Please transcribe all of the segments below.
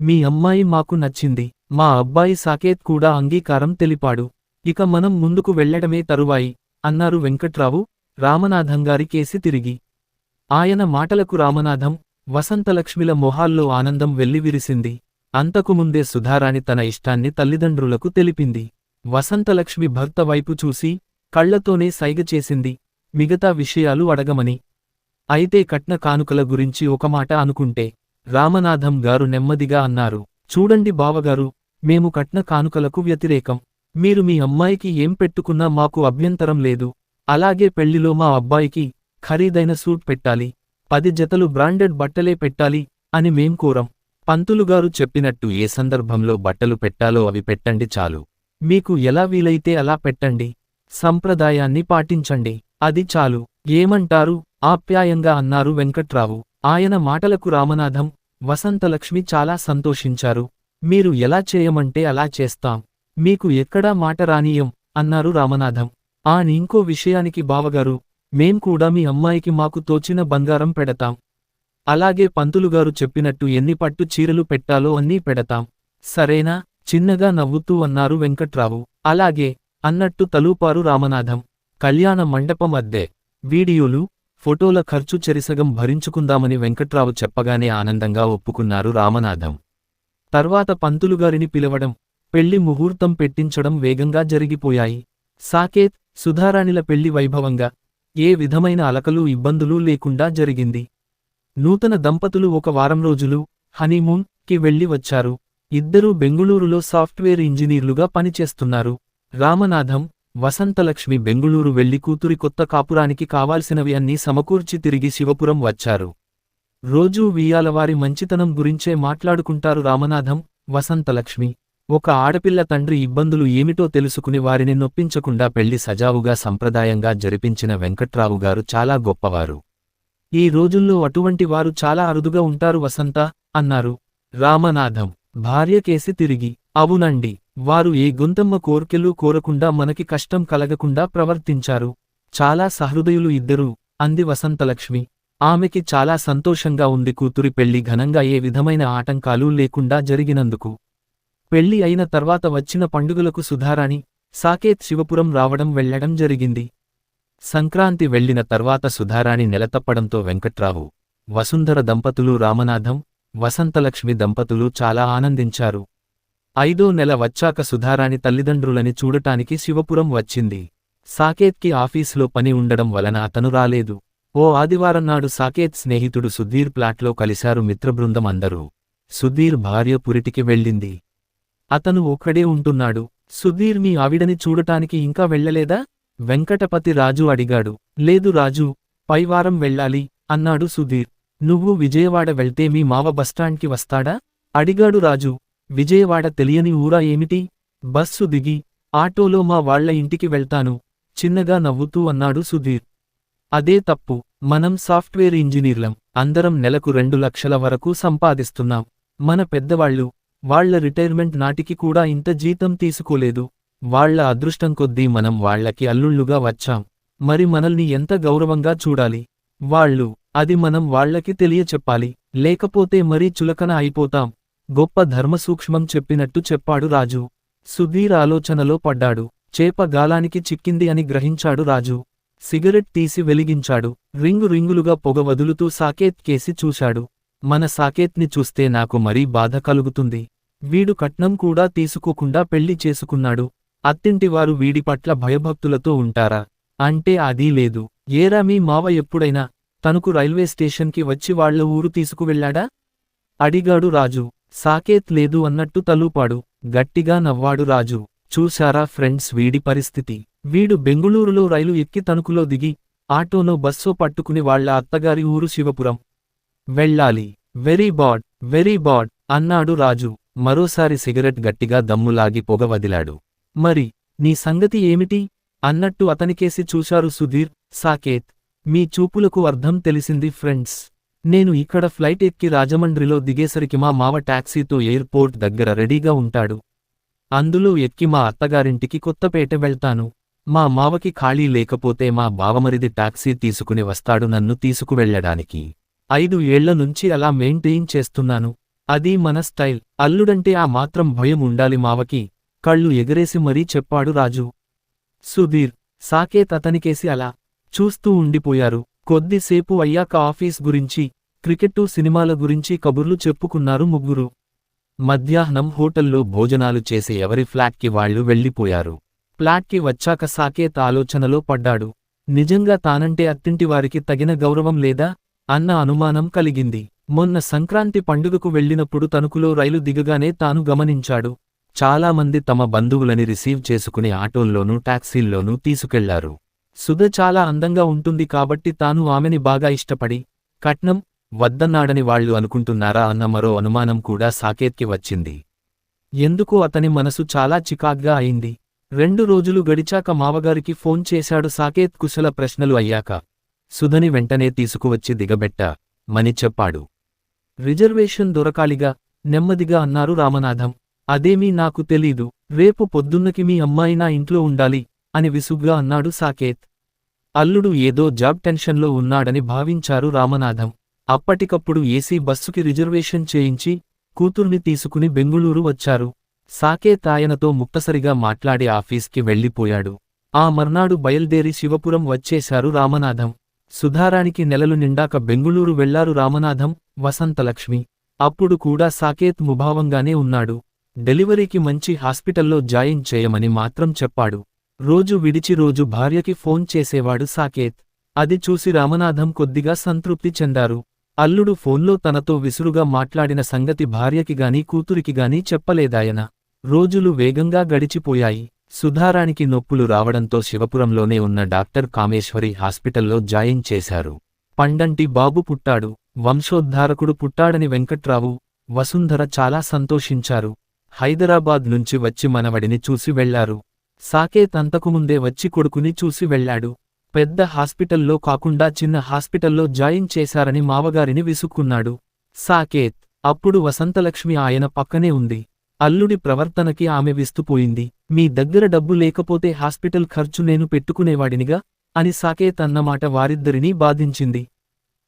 మీ అమ్మాయి మాకు నచ్చింది. మా అబ్బాయి సాకేత్ కూడా అంగీకారం తెలిపాడు. ఇక మనం ముందుకు వెళ్ళడమే తరువాయి అన్నారు వెంకట్రావు రామనాథంగారి కేసి తిరిగి. ఆయన మాటలకు రామనాథం వసంతలక్ష్మిల మొహాల్లో ఆనందం వెల్లివిరిసింది. అంతకుముందే సుధారాణి తన ఇష్టాన్ని తల్లిదండ్రులకు తెలిపింది. వసంతలక్ష్మి భర్త వైపు చూసి కళ్ళతోనే సైగ చేసింది. మిగతా విషయాలు అడగమని. అయితే కట్న కానుకల గురించి ఒక మాట అనుకుంటే రామనాథం గారు నెమ్మదిగా అన్నారు. చూడండి బావగారు మేము కట్న కానుకలకు వ్యతిరేకం. మీరు మీ అమ్మాయికి ఏం పెట్టుకున్నా మాకు అభ్యంతరం లేదు. అలాగే పెళ్ళిలో మా అబ్బాయికి ఖరీదైన సూట్ పెట్టాలి. పది జతలు బ్రాండెడ్ బట్టలే పెట్టాలి అని మేం కోరం. పంతులుగారు చెప్పినట్టు ఏ సందర్భంలో బట్టలు పెట్టాలో అవి పెట్టండి చాలు. మీకు ఎలా వీలైతే అలా పెట్టండి. సంప్రదాయాన్ని పాటించండి. అది చాలు. ఏమంటారు? ఆప్యాయంగా అన్నారు వెంకట్రావు. ఆయన మాటలకు రామనాథం వసంతలక్ష్మి చాలా సంతోషించారు. మీరు ఎలా చేయమంటే అలా చేస్తాం. మీకు ఎక్కడా మాట రానీయం అన్నారు రామనాథం. ఆ ఇంకో విషయానికి బావగారు మేం కూడా మీ అమ్మాయికి మాకు తోచిన బంగారం పెడతాం. అలాగే పంతులుగారు చెప్పినట్టు ఎన్ని పట్టు చీరలు పెట్టాలో అన్నీ పెడతాం. సరేనా? చిన్నగా నవ్వుతూ అన్నారు వెంకట్రావు. అలాగే అన్నట్టు తలూపారు రామనాథం. కళ్యాణ మండపం అద్దె. వీడియోలు ఫోటోల ఖర్చు చెరిసగం భరించుకుందామని వెంకట్రావు చెప్పగానే ఆనందంగా ఒప్పుకున్నారు రామనాథం. తర్వాత పంతులుగారిని పిలవడం పెళ్ళి ముహూర్తం పెట్టించడం వేగంగా జరిగిపోయాయి. సాకేత్ సుధారాణిల పెళ్ళి వైభవంగా ఏ విధమైన అలకలు ఇబ్బందులు లేకుండా జరిగింది. నూతన దంపతులు ఒక వారం రోజులు హనీమూన్కి వెళ్ళి వచ్చారు. ఇద్దరూ బెంగుళూరులో సాఫ్ట్వేర్ ఇంజనీర్లుగా పనిచేస్తున్నారు. రామనాథం వసంతలక్ష్మి బెంగుళూరు వెళ్ళి కూతురి కొత్త కాపురానికి కావాల్సినవి అన్నీ సమకూర్చి తిరిగి శివపురం వచ్చారు. రోజూ వీయాలవారి మంచితనం గురించే మాట్లాడుకుంటారు రామనాథం వసంతలక్ష్మి. ఒక ఆడపిల్ల తండ్రి ఇబ్బందులు ఏమిటో తెలుసుకుని వారిని నొప్పించకుండా పెళ్ళి సజావుగా సంప్రదాయంగా జరిపించిన వెంకట్రావు గారు చాలా గొప్పవారు. ఈ రోజుల్లో అటువంటి వారు చాలా అరుదుగా ఉంటారు వసంత అన్నారు. రామనాథం భార్య కేసి తిరిగి అవునండి. వారు ఏ గొంతమ్మ కోర్కెలు కోరకుండా మనకి కష్టం కలగకుండా ప్రవర్తించారు. చాలా సహృదయులు ఇద్దరూ అంది వసంతలక్ష్మి. ఆమెకి చాలా సంతోషంగా ఉంది కూతురి పెళ్ళి ఘనంగా ఏ విధమైన ఆటంకాలు లేకుండా జరిగినందుకు. పెళ్ళి అయిన తర్వాత వచ్చిన పండుగలకు సుధారాణి సాకేత్ శివపురం రావడం వెళ్ళడం జరిగింది. సంక్రాంతి వెళ్ళిన తర్వాత సుధారాణి నెలతప్పడంతో వెంకట్రావు వసుంధర దంపతులు రామనాథం వసంతలక్ష్మి దంపతులు చాలా ఆనందించారు. ఐదో నెల వచ్చాక సుధారాణి తల్లిదండ్రులని చూడటానికి శివపురం వచ్చింది. సాకేత్కి ఆఫీసులో పని ఉండడం వలన అతను రాలేదు. ఓ ఆదివారం నాడు సాకేత్ స్నేహితుడు సుధీర్ ప్లాట్లో కలిశారు మిత్రబృందం అందరూ. సుధీర్ భార్య పురిటికి వెళ్ళింది. అతను ఒక్కడే ఉంటున్నాడు. సుధీర్ మీ ఆవిడని చూడటానికి ఇంకా వెళ్ళలేదా? వెంకటపతి రాజు అడిగాడు. లేదు రాజు పైవారం వెళ్ళాలి అన్నాడు సుధీర్. నువ్వు విజయవాడ వెళ్తే మీ మావ బస్టాండ్కి వస్తాడా? అడిగాడు రాజు. విజయవాడ తెలియని ఊరా ఏమిటి? బస్సు దిగి ఆటోలో మా వాళ్ళ ఇంటికి వెళ్తాను చిన్నగా నవ్వుతూ అన్నాడు సుధీర్. అదే తప్పు మనం సాఫ్ట్వేర్ ఇంజనీర్లం అందరం నెలకు రెండు లక్షల వరకు సంపాదిస్తున్నాం. మన పెద్దవాళ్ళు వాళ్ళ రిటైర్మెంట్ నాటికి కూడా ఇంత జీతం తీసుకోలేదు. వాళ్ళ అదృష్టం కొద్దీ మనం వాళ్ళకి అల్లుళ్ళుగా వచ్చాం. మరి మనల్ని ఎంత గౌరవంగా చూడాలి? వాళ్ళు అది మనం వాళ్ళకి తెలియచెప్పాలి లేకపోతే మరీ చులకన అయిపోతాం. గొప్ప ధర్మసూక్ష్మం చెప్పినట్టు చెప్పాడు రాజు. సుధీర్ ఆలోచనలో పడ్డాడు. చేప గాలానికి చిక్కింది అని గ్రహించాడు రాజు. సిగరెట్ తీసి వెలిగించాడు. రింగు రింగులుగా పొగ వదులుతూ సాకేత్ కేసి చూశాడు. మన సాకేత్ని చూస్తే నాకు మరీ బాధ కలుగుతుంది. వీడు కట్నం కూడా తీసుకోకుండా పెళ్ళి చేసుకున్నాడు. అత్తింటివారు వీడి పట్ల భయభక్తులతో ఉంటారా? అంటే అదీ లేదు. ఏరా మీ మావ ఎప్పుడైనా తనకు రైల్వే స్టేషన్కి వచ్చి వాళ్ళ ఊరు తీసుకువెళ్ళాడా? అడిగాడు రాజు. సాకేత్ లేదు అన్నట్టు తలూపాడు. గట్టిగా నవ్వాడు రాజు. చూశారా ఫ్రెండ్స్ వీడి పరిస్థితి? వీడు బెంగుళూరులో రైలు ఎక్కి తణుకులో దిగి ఆటోనో బస్సో పట్టుకుని వాళ్ళ అత్తగారి ఊరు శివపురం. వెళ్ళాలి. వెరీ బాడ్ వెరీ బాడ్ అన్నాడు రాజు. మరోసారి సిగరెట్ గట్టిగా దమ్ములాగి పొగ వదిలాడు. మరి నీ సంగతి ఏమిటి? అన్నట్టు అతనికేసి చూశారు సుధీర్ సాకేత్. మీ చూపులకు అర్థం తెలిసింది ఫ్రెండ్స్. నేను ఇక్కడ ఫ్లైట్ ఎక్కి రాజమండ్రిలో దిగేసరికి మా మావ టాక్సీతో ఎయిర్పోర్ట్ దగ్గర రెడీగా ఉంటాడు. అందులో ఎక్కి మా అత్తగారింటికి కొత్తపేట వెళ్తాను. మా మావకి ఖాళీ లేకపోతే మా బావమరిది టాక్సీ తీసుకుని వస్తాడు నన్ను తీసుకువెళ్ళడానికి. ఐదు ఏళ్ళ నుంచి అలా మెయింటైన్ చేస్తున్నాను. అది మన స్టైల్. అల్లుడంటే ఆ మాత్రం భయం ఉండాలి మావకి. కళ్ళు ఎగరేసి మరీ చెప్పాడు రాజు. సుధీర్. సాకేత్ అతనికేసి అలా చూస్తూ ఉండిపోయారు. కొద్దిసేపు అయ్యాక ఆఫీస్ గురించి క్రికెట్టు సినిమాల గురించి కబుర్లు చెప్పుకున్నారు ముగ్గురు. మధ్యాహ్నం హోటల్లో భోజనాలు చేసే ఎవరి ఫ్లాట్కి వాళ్ళు వెళ్ళిపోయారు. ఫ్లాట్కి వచ్చాక సాకేత్ ఆలోచనలో పడ్డాడు. నిజంగా తానంటే అత్తింటివారికి తగిన గౌరవం లేదా? అన్న అనుమానం కలిగింది. మొన్న సంక్రాంతి పండుగకు వెళ్ళినప్పుడు తణుకులో రైలు దిగగానే తాను గమనించాడు. చాలామంది తమ బంధువులని రిసీవ్ చేసుకుని ఆటోల్లోనూ టాక్సీల్లోనూ తీసుకెళ్ళారు. సుధ చాలా అందంగా ఉంటుంది కాబట్టి తాను ఆమెని బాగా ఇష్టపడి కట్నం వద్దన్నాడని వాళ్ళు అనుకుంటున్నారా? అన్న మరో అనుమానం కూడా సాకేత్కి వచ్చింది. ఎందుకో? అతని మనసు చాలా చికాగ్గా అయింది. రెండు రోజులు గడిచాక మావగారికి ఫోన్ చేశాడు సాకేత్ కుశల ప్రశ్నలు అయ్యాక. సుధని వెంటనే తీసుకువచ్చి దిగబెట్ట మని చెప్పాడు. రిజర్వేషన్ దొరకాలిగా నెమ్మదిగా అన్నారు రామనాథం. అదేమీ నాకు తెలీదు. రేపు పొద్దున్నకి మీ అమ్మాయి నా ఇంట్లో ఉండాలి. అని విసుగ్గా అన్నాడు సాకేత్. అల్లుడు ఏదో జాబ్ టెన్షన్లో ఉన్నాడని భావించారు రామనాథం. అప్పటికప్పుడు ఏసీ బస్సుకి రిజర్వేషన్ చేయించి కూతుర్ని తీసుకుని బెంగుళూరు వచ్చారు. సాకేత్ ఆయనతో ముక్తసరిగా మాట్లాడి ఆఫీస్కి వెళ్ళిపోయాడు. ఆ మర్నాడు బయల్దేరి శివపురం వచ్చేశారు రామనాథం. సుధారానికి నెలలు నిండాక బెంగుళూరు వెళ్ళారు రామనాథం వసంతలక్ష్మి. అప్పుడు కూడా సాకేత్ ముభావంగానే ఉన్నాడు. డెలివరీకి మంచి హాస్పిటల్లో జాయిన్ చేయమని మాత్రం చెప్పాడు. రోజు విడిచి రోజు భార్యకి ఫోన్ చేసేవాడు సాకేత్. అది చూసి రామనాథం కొద్దిగా సంతృప్తి చెందారు. అల్లుడు ఫోన్లో తనతో విసురుగా మాట్లాడిన సంగతి భార్యకి గాని కూతురికి గాని చెప్పలేదాయన. రోజులు వేగంగా గడిచిపోయాయి. సుధారానికి నొప్పులు రావడంతో శివపురంలోనే ఉన్న డాక్టర్ కామేశ్వరి హాస్పిటల్లో జాయిన్ చేశారు. పండంటి బాబు పుట్టాడు. వంశోద్ధారకుడు పుట్టాడని వెంకట్రావు వసుంధర చాలా సంతోషించారు. హైదరాబాద్ నుంచి వచ్చి మనవడిని చూసి వెళ్ళారు. సాకేత్ అంతకుముందే వచ్చి కొడుకుని చూసి వెళ్ళాడు పెద్ద హాస్పిటల్లో కాకుండా చిన్న హాస్పిటల్లో జాయిన్ చేశారని మావగారిని విసుక్కున్నాడు. సాకేత్ అప్పుడు వసంతలక్ష్మి ఆయన పక్కనే ఉంది. అల్లుడి ప్రవర్తనకి ఆమె విస్తుపోయింది. మీ దగ్గర డబ్బు లేకపోతే హాస్పిటల్ ఖర్చు నేను పెట్టుకునేవాడినిగా? అని సాకేత్ అన్నమాట వారిద్దరినీ బాధించింది.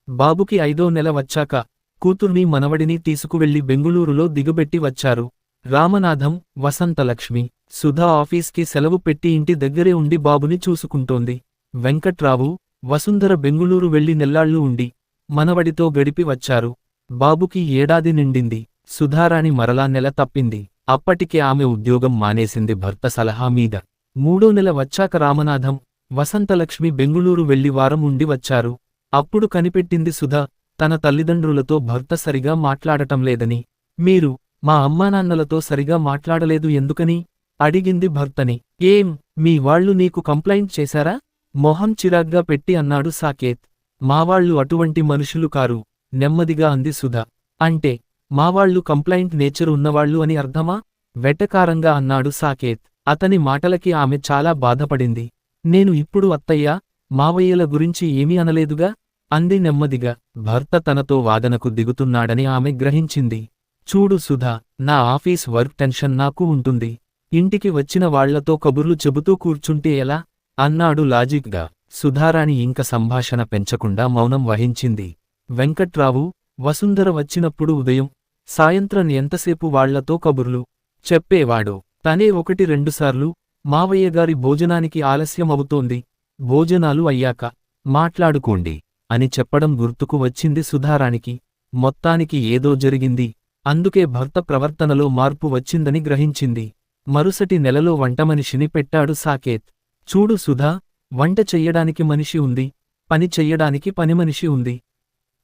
బాబుకి ఐదో నెల వచ్చాక కూతుర్ని మనవడిని తీసుకువెళ్ళి బెంగుళూరులో దిగబెట్టి వచ్చారు. రామనాథం వసంతలక్ష్మి సుధా ఆఫీస్కి సెలవు పెట్టి ఇంటి దగ్గరే ఉండి బాబుని చూసుకుంటోంది. వెంకట్రావు వసుంధర బెంగుళూరు వెళ్ళి నెల్లాళ్ళు ఉండి మనవడితో గడిపి వచ్చారు. బాబుకి ఏడాది నిండింది. సుధారాణి మరలా నెల తప్పింది. అప్పటికే ఆమె ఉద్యోగం మానేసింది భర్త సలహా మీద. మూడో నెల వచ్చాక రామనాథం వసంతలక్ష్మి బెంగుళూరు వెళ్ళి వారం ఉండి వచ్చారు. అప్పుడు కనిపెట్టింది సుధా తన తల్లిదండ్రులతో భర్త సరిగా మాట్లాడటం లేదని. మీరు మా అమ్మానాన్నలతో సరిగా మాట్లాడలేదు ఎందుకని? అడిగింది భర్తని. ఏం? మీ వాళ్ళు నీకు కంప్లైంట్ చేశారా? మొహం చిరాగ్గా పెట్టి అన్నాడు సాకేత్. మావాళ్ళు అటువంటి మనుషులు కారు నెమ్మదిగా అంది సుధా. అంటే మావాళ్ళు కంప్లైంట్ నేచర్ ఉన్నవాళ్ళు అని అర్థమా? వెటకారంగా అన్నాడు సాకేత్. అతని మాటలకి ఆమె చాలా బాధపడింది. నేను ఇప్పుడు అత్తయ్య మావయ్యల గురించి ఏమీ అనలేదుగా? అంది నెమ్మదిగా. భర్త తనతో వాదనకు దిగుతున్నాడని ఆమె గ్రహించింది. చూడు సుధా నా ఆఫీస్ వర్క్ టెన్షన్ నాకు ఉంటుంది. ఇంటికి వచ్చిన వాళ్ళతో కబుర్లు చెబుతూ కూర్చుంటే ఎలా? అన్నాడు లాజిక్గా. సుధారాణి ఇంక సంభాషణ పెంచకుండా మౌనం వహించింది. వెంకట్రావు వసుంధర వచ్చినప్పుడు ఉదయం సాయంత్రం ఎంతసేపు వాళ్ళతో కబుర్లు? చెప్పేవాడు. తనే ఒకటి రెండుసార్లు మావయ్యగారి భోజనానికి ఆలస్యమవుతోంది. భోజనాలు అయ్యాక మాట్లాడుకోండి అని చెప్పడం గుర్తుకు వచ్చింది సుధారానికి మొత్తానికి ఏదో జరిగింది. అందుకే భర్త ప్రవర్తనలో మార్పు వచ్చిందని గ్రహించింది. మరుసటి నెలలో వంటమనిషిని పెట్టాడు సాకేత్. చూడు సుధా వంట చెయ్యడానికి మనిషి ఉంది పని చెయ్యడానికి పనిమనిషి ఉంది.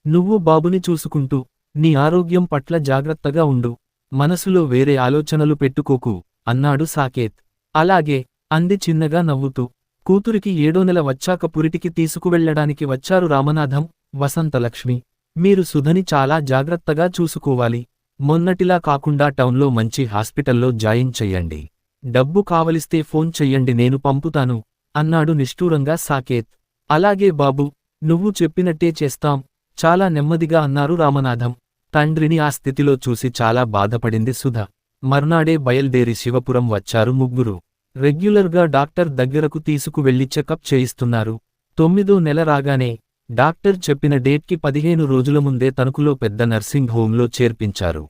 నువ్వు బాబుని చూసుకుంటూ నీ ఆరోగ్యం పట్ల జాగ్రత్తగా ఉండు. మనసులో వేరే ఆలోచనలు పెట్టుకోకు అన్నాడు సాకేత్. అలాగే అంది చిన్నగా నవ్వుతూ. కూతురికి ఏడో నెల వచ్చాక పురిటికి తీసుకువెళ్ళడానికి వచ్చారు రామనాథం వసంతలక్ష్మి. మీరు సుధని చాలా జాగ్రత్తగా చూసుకోవాలి. మొన్నటిలా కాకుండా టౌన్లో మంచి హాస్పిటల్లో జాయిన్ చెయ్యండి. డబ్బు కావలిస్తే ఫోన్ చెయ్యండి నేను పంపుతాను అన్నాడు నిష్ఠూరంగా సాకేత్. అలాగే బాబు నువ్వు చెప్పినట్టే చేస్తాం చాలా నెమ్మదిగా అన్నారు రామనాథం. తండ్రిని ఆ స్థితిలో చూసి చాలా బాధపడింది సుధ. మర్నాడే బయల్దేరి శివపురం వచ్చారు ముగ్గురు. రెగ్యులర్గా డాక్టర్ దగ్గరకు తీసుకువెళ్ళి చెకప్ చేయిస్తున్నారు. తొమ్మిదో నెల రాగానే డాక్టర్ చెప్పిన డేట్కి పదిహేను రోజుల ముందే తణుకులో పెద్ద నర్సింగ్ హోంలో చేర్పించారు.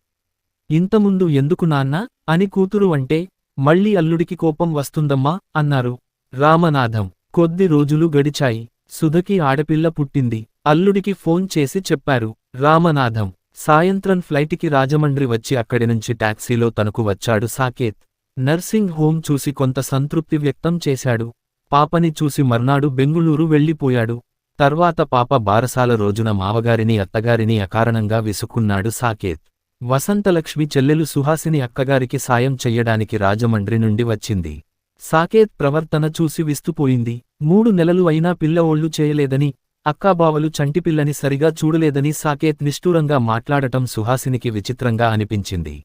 ఇంతముందు ఎందుకు నాన్నా? అని కూతురు అంటే మళ్ళీ అల్లుడికి కోపం వస్తుందమ్మా అన్నారు. రామనాథం. కొద్ది రోజులు గడిచాయి. సుధకి ఆడపిల్ల పుట్టింది. అల్లుడికి ఫోన్ చేసి చెప్పారు. రామనాథం. సాయంత్రం ఫ్లైటికి రాజమండ్రి వచ్చి అక్కడి నుంచి టాక్సీలో తనకు వచ్చాడు సాకేత్. నర్సింగ్ హోం చూసి కొంత సంతృప్తి వ్యక్తం చేశాడు. పాపని చూసి మర్నాడు బెంగుళూరు వెళ్ళిపోయాడు. తర్వాత పాప బారసాల రోజున మావగారిని అత్తగారిని అకారణంగా విసుక్కున్నాడు సాకేత్. వసంతలక్ష్మి చెల్లెలు సుహాసిని అక్కగారికి సాయం చెయ్యడానికి రాజమండ్రి నుండి వచ్చింది. సాకేత్ ప్రవర్తన చూసి విస్తుపోయింది. మూడు నెలలు అయినా పిల్లవోళ్ళు చేయలేదని అక్కాబావలు చంటిపిల్లని సరిగా చూడలేదని సాకేత్ నిష్ఠూరంగా మాట్లాడటం సుహాసినికి విచిత్రంగా అనిపించింది.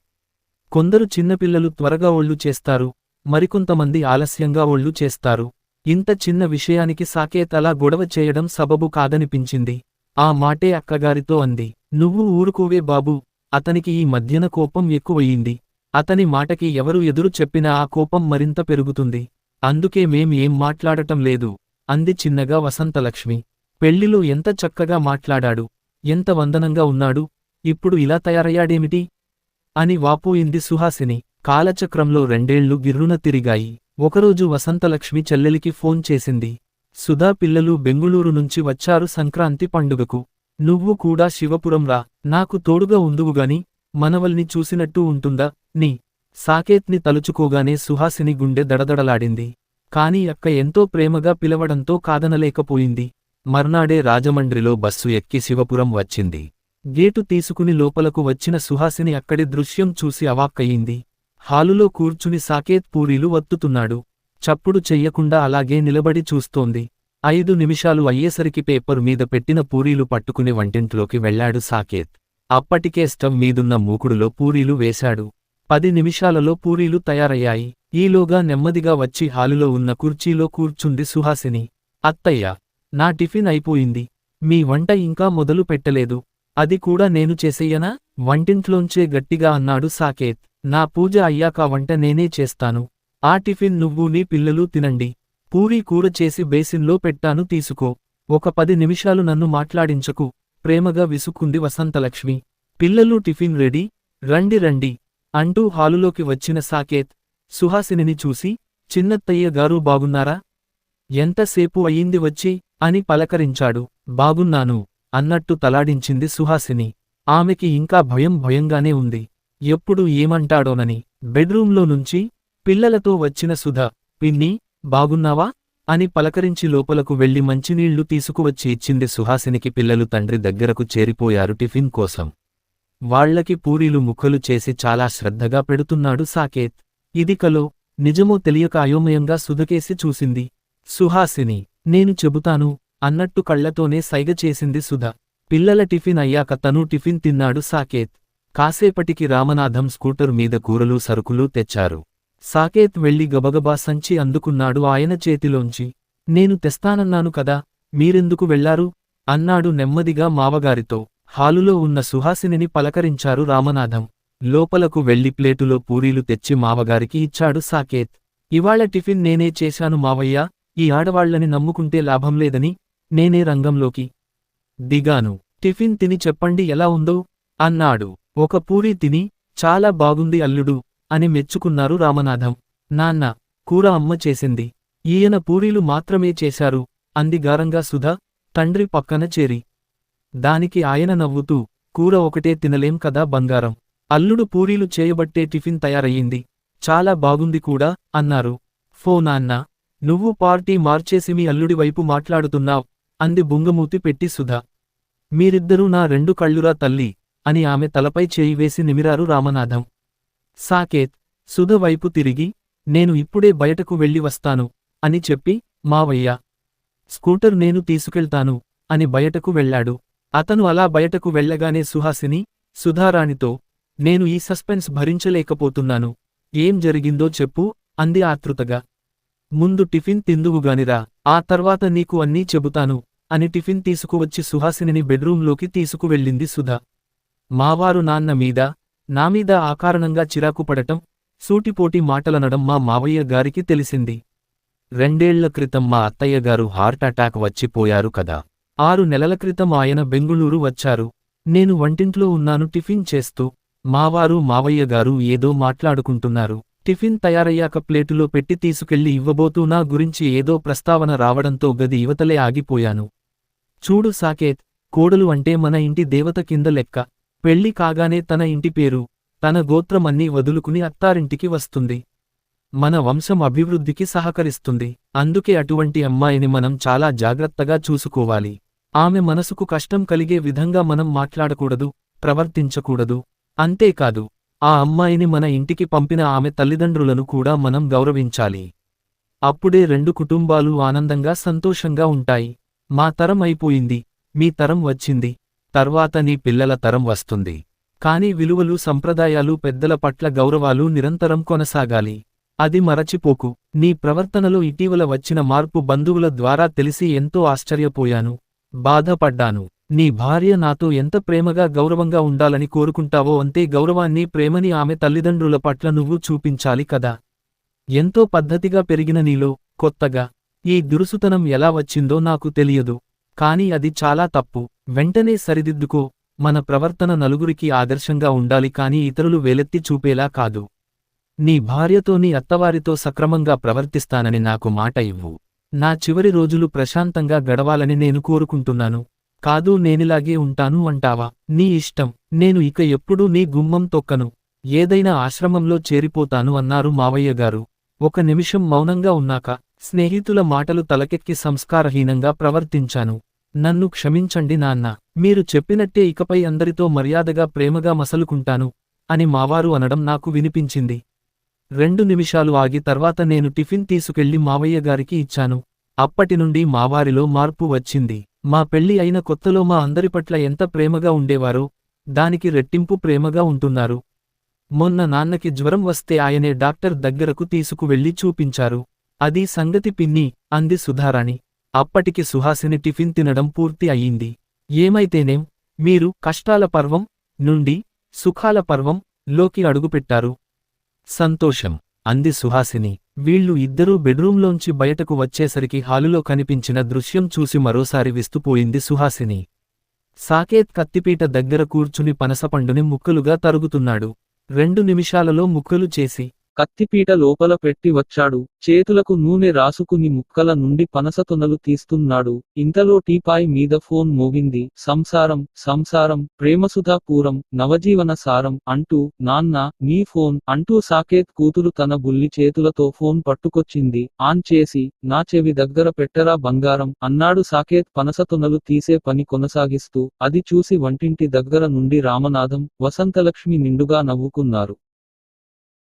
కొందరు చిన్నపిల్లలు త్వరగా ఒళ్ళు చేస్తారు మరికొంతమంది ఆలస్యంగా ఒళ్ళు చేస్తారు. ఇంత చిన్న విషయానికి సాకేత్ అలా గొడవ చేయడం సబబు కాదనిపించింది. ఆ మాటే అక్కగారితో అంది. నువ్వు ఊరుకోవే బాబూ. అతనికి ఈ మధ్యన కోపం ఎక్కువయింది. అతని మాటకి ఎవరు ఎదురు చెప్పినా ఆ కోపం మరింత పెరుగుతుంది. అందుకే మేం ఏం మాట్లాడటం లేదు అంది చిన్నగా వసంతలక్ష్మి. పెళ్ళిలో ఎంత చక్కగా మాట్లాడాడు. ఎంత వందనంగా ఉన్నాడు. ఇప్పుడు ఇలా తయారయ్యాడేమిటి? అని వాపోయింది సుహాసిని. కాలచక్రంలో రెండేళ్ళు గిర్రున తిరిగాయి. ఒకరోజు వసంతలక్ష్మి చెల్లెలికి ఫోన్ చేసింది. సుధా పిల్లలు బెంగుళూరు నుంచి వచ్చారు సంక్రాంతి పండుగకు. నువ్వు కూడా శివపురం రా. నాకు తోడుగా ఉందువుగాని మనవల్ని చూసినట్టు ఉంటుందా? నీ సాకేత్ని తలుచుకోగానే సుహాసిని గుండె దడదడలాడింది. కాని అక్క ఎంతో ప్రేమగా పిలవడంతో కాదనలేకపోయింది. మర్నాడే రాజమండ్రిలో బస్సు ఎక్కి శివపురం వచ్చింది. గేటు తీసుకుని లోపలకు వచ్చిన సుహాసిని అక్కడి దృశ్యం చూసి అవాక్కయింది హాలులో కూర్చుని సాకేత్ పూరీలు వత్తుతున్నాడు. చప్పుడు చెయ్యకుండా అలాగే నిలబడి చూస్తోంది. ఐదు నిమిషాలు అయ్యేసరికి పేపరు మీద పెట్టిన పూరీలు పట్టుకుని వంటింట్లోకి వెళ్ళాడు సాకేత్. అప్పటికే స్టవ్ మీదున్న మూకుడులో పూరీలు వేశాడు. పది నిమిషాలలో పూరీలు తయారయ్యాయి. ఈలోగా నెమ్మదిగా వచ్చి హాలులో ఉన్న కుర్చీలో కూర్చుంది సుహాసిని. అత్తయ్య నా టిఫిన్ అయిపోయింది. మీ వంట ఇంకా మొదలు పెట్టలేదు అది కూడా నేను చేసెయ్యనా వంటింట్లోంచే గట్టిగా అన్నాడు సాకేత్. నా పూజ అయ్యాక వంట నేనే చేస్తాను. ఆ టిఫిన్ నువ్వు నీ పిల్లలు తినండి. పూరీ కూర చేసి బేసిన్లో పెట్టాను తీసుకో. ఒక పది నిమిషాలు నన్ను మాట్లాడించకు. ప్రేమగా విసుక్కుంది వసంతలక్ష్మి. పిల్లలు టిఫిన్ రెడీ? రండి రండి. అంటూ హాలులోకి వచ్చిన సాకేత్ సుహాసినిని చూసి చిన్నత్తయ్య గారు బాగున్నారా? ఎంతసేపు అయ్యింది వచ్చి? అని పలకరించాడు. బాగున్నాను అన్నట్టు తలాడించింది సుహాసిని. ఆమెకి ఇంకా భయం భయంగానే ఉంది. ఎప్పుడు ఏమంటాడోనని. బెడ్రూంలో నుంచి పిల్లలతో వచ్చిన సుధ పిన్ని బాగున్నావా? అని పలకరించి లోపలకు వెళ్ళి మంచినీళ్ళు తీసుకువచ్చి ఇచ్చింది సుహాసినికి పిల్లలు తండ్రి దగ్గరకు చేరిపోయారు టిఫిన్ కోసం. వాళ్ళకి పూరీలు ముక్కలు చేసి చాలా శ్రద్ధగా పెడుతున్నాడు సాకేత్. ఇది కలో నిజమో తెలియక అయోమయంగా సుధకేసి చూసింది. సుహాసిని నేను చెబుతాను అన్నట్టు కళ్ళతోనే సైగ చేసింది సుధ. పిల్లల టిఫిన్ అయ్యాక తను టిఫిన్ తిన్నాడు సాకేత్. కాసేపటికి రామనాథం స్కూటర్ మీద కూరలు సరుకులు తెచ్చారు. సాకేత్ వెళ్ళి గబగబా సంచి అందుకున్నాడు ఆయన చేతిలోంచి. నేను తెస్తానన్నాను కదా మీరెందుకు వెళ్ళారు అన్నాడు నెమ్మదిగా మావగారితో. హాలులో ఉన్న సుహాసినిని పలకరించారు రామనాథం. లోపలకు వెళ్ళి ప్లేటులో పూరీలు తెచ్చి మావగారికి ఇచ్చాడు సాకేత్. ఇవాళ టిఫిన్ నేనే చేశాను మావయ్య ఈ ఆడవాళ్ళని నమ్ముకుంటే లాభం లేదని నేనే రంగంలోకి దిగాను. టిఫిన్ తిని చెప్పండి ఎలా ఉందో అన్నాడు. ఒక పూరీ తిని చాలా బాగుంది అల్లుడు అని మెచ్చుకున్నారు రామనాథం. నాన్న కూర అమ్మ చేసింది. ఈయన పూరీలు మాత్రమే చేశారు అంది గారంగా సుధ తండ్రి పక్కన చేరి. దానికి ఆయన నవ్వుతూ కూర ఒకటే తినలేం కదా బంగారం. అల్లుడు పూరీలు చేయబట్టే టిఫిన్ తయారయ్యింది. చాలా బాగుంది కూడా అన్నారు. ఫో నాన్న నువ్వు పార్టీ మార్చేసి మీ అల్లుడి వైపు మాట్లాడుతున్నావ్ అంది బుంగమూతి పెట్టి సుధ. మీరిద్దరూ నా రెండు కళ్ళురా తల్లి అని ఆమె తలపై చేయి వేసి నిమిరారు రామనాథం. సాకేత్ సుధ వైపు తిరిగి నేను ఇప్పుడే బయటకు వెళ్ళి వస్తాను అని చెప్పి మావయ్య. స్కూటర్ నేను తీసుకెళ్తాను అని బయటకు వెళ్ళాడు. అతను అలా బయటకు వెళ్ళగానే సుహాసిని సుధారాణితో నేను ఈ సస్పెన్స్ భరించలేకపోతున్నాను. ఏం జరిగిందో చెప్పు అంది ఆతృతగా. ముందు టిఫిన్ తిందువుగానిరా ఆ తర్వాత నీకు అన్నీ చెబుతాను అని టిఫిన్ తీసుకువచ్చి సుహాసినిని బెడ్రూంలోకి తీసుకువెళ్ళింది సుధా. మావారు నాన్న మీద నామీద ఆకారణంగా చిరాకు పడటం సూటిపోటి మాటలనడం మా మావయ్య గారికి తెలిసింది. రెండేళ్ళ క్రితం మా అత్తయ్య గారు హార్ట్ అటాక్ వచ్చిపోయారు కదా. ఆరు నెలల క్రితం ఆయన బెంగుళూరు వచ్చారు. నేను వంటింట్లో ఉన్నాను టిఫిన్ చేస్తూ మావారు మావయ్య గారు ఏదో మాట్లాడుకుంటున్నారు. టిఫిన్ తయారయ్యాక ప్లేటులో పెట్టి తీసుకెళ్ళి ఇవ్వబోతూ నా గురించి ఏదో ప్రస్తావన రావడంతో గది ఇవతలే ఆగిపోయాను. చూడు సాకేత్ కోడలు అంటే మన ఇంటి దేవత కింద లెక్క. పెళ్ళి కాగానే తన ఇంటి పేరు తన గోత్రమన్నీ వదులుకుని అత్తారింటికి వస్తుంది. మన వంశం అభివృద్ధికి సహకరిస్తుంది. అందుకే అటువంటి అమ్మాయిని మనం చాలా జాగ్రత్తగా చూసుకోవాలి. ఆమె మనసుకు కష్టం కలిగే విధంగా మనం మాట్లాడకూడదు ప్రవర్తించకూడదు. అంతేకాదు ఆ అమ్మాయిని మన ఇంటికి పంపిన ఆమె తల్లిదండ్రులను కూడా మనం గౌరవించాలి. అప్పుడే రెండు కుటుంబాలు ఆనందంగా సంతోషంగా ఉంటాయి. మా తరం అయిపోయింది మీ తరం వచ్చింది. తర్వాత నీ పిల్లల తరం వస్తుంది. కాని విలువలు సంప్రదాయాలు పెద్దల పట్ల గౌరవాలు నిరంతరం కొనసాగాలి. అది మరచిపోకు. నీ ప్రవర్తనలో ఇటీవల వచ్చిన మార్పు బంధువుల ద్వారా తెలిసి ఎంతో ఆశ్చర్యపోయాను. బాధపడ్డాను. నీ భార్య నాతో ఎంత ప్రేమగా గౌరవంగా ఉండాలని కోరుకుంటావో అంతే గౌరవాన్ని ప్రేమని ఆమె తల్లిదండ్రుల పట్ల నువ్వు చూపించాలి కదా. ఎంతో పద్ధతిగా పెరిగిన నీలో కొత్తగా ఈ దురుసుతనం ఎలా వచ్చిందో నాకు తెలియదు. కాని అది చాలా తప్పు. వెంటనే సరిదిద్దుకో. మన ప్రవర్తన నలుగురికి ఆదర్శంగా ఉండాలి కాని ఇతరులు వేలెత్తి చూపేలా కాదు. నీ భార్యతో నీ అత్తవారితో సక్రమంగా ప్రవర్తిస్తానని నాకు మాట ఇవ్వు. నా చివరి రోజులు ప్రశాంతంగా గడవాలని నేను కోరుకుంటున్నాను. కాదు నేనిలాగే ఉంటాను అంటావా? నీ ఇష్టం. నేను ఇక ఎప్పుడూ నీ గుమ్మం తొక్కను. ఏదైనా ఆశ్రమంలో చేరిపోతాను అన్నారు మావయ్య గారు. ఒక నిమిషం మౌనంగా ఉన్నాక స్నేహితుల మాటలు తలకెక్కి సంస్కారహీనంగా ప్రవర్తించాను. నన్ను క్షమించండి నాన్న. మీరు చెప్పినట్టే ఇకపై అందరితో మర్యాదగా ప్రేమగా మసలుకుంటాను అని మావారు అనడం నాకు వినిపించింది. రెండు నిమిషాలు ఆగి తర్వాత నేను టిఫిన్ తీసుకెళ్ళి మావయ్య గారికి ఇచ్చాను. అప్పటినుండి మావారిలో మార్పు వచ్చింది. మా పెళ్ళి అయిన కొత్తలో మా అందరి పట్ల ఎంత ప్రేమగా ఉండేవారో దానికి రెట్టింపు ప్రేమగా ఉంటున్నారు. మొన్న నాన్నకి జ్వరం వస్తే ఆయనే డాక్టర్ దగ్గరకు తీసుకువెళ్ళి చూపించారు. అది సంగతి పిన్ని అంది సుధారాణి. అప్పటికి సుహాసిని టిఫిన్ తినడం పూర్తి అయ్యింది. ఏమైతేనేం మీరు కష్టాల పర్వం నుండి సుఖాల పర్వం లోకి అడుగుపెట్టారు. సంతోషం అంది సుహాసిని. వీళ్ళు ఇద్దరూ బెడ్రూంలోంచి బయటకు వచ్చేసరికి హాలులో కనిపించిన దృశ్యం చూసి మరోసారి విస్తుపోయింది సుహాసిని. సాకేత్ కత్తిపీట దగ్గర కూర్చుని పనసపండుని ముక్కలుగా తరుగుతున్నాడు. రెండు నిమిషాలలో ముక్కలు చేసి కత్తిపీట లోపల పెట్టి వచ్చాడు. చేతులకు నూనె రాసుకుని ముక్కల నుండి పనసతొనలు తీస్తున్నాడు. ఇంతలో టీపాయ్ మీద ఫోన్ మోగింది. సంసారం సంసారం ప్రేమసుధాపూరం నవజీవన సారం అంటూ నాన్న నీ ఫోన్ అంటూ సాకేత్ కూతురు తన బుల్లి చేతులతో ఫోన్ పట్టుకొచ్చింది. ఆన్ చేసి నా చెవి దగ్గర పెట్టరా బంగారం అన్నాడు సాకేత్ పనసతొనలు తీసే పని కొనసాగిస్తూ. అది చూసి వంటింటి దగ్గర నుండి రామనాథం వసంతలక్ష్మి నిండుగా నవ్వుకున్నారు.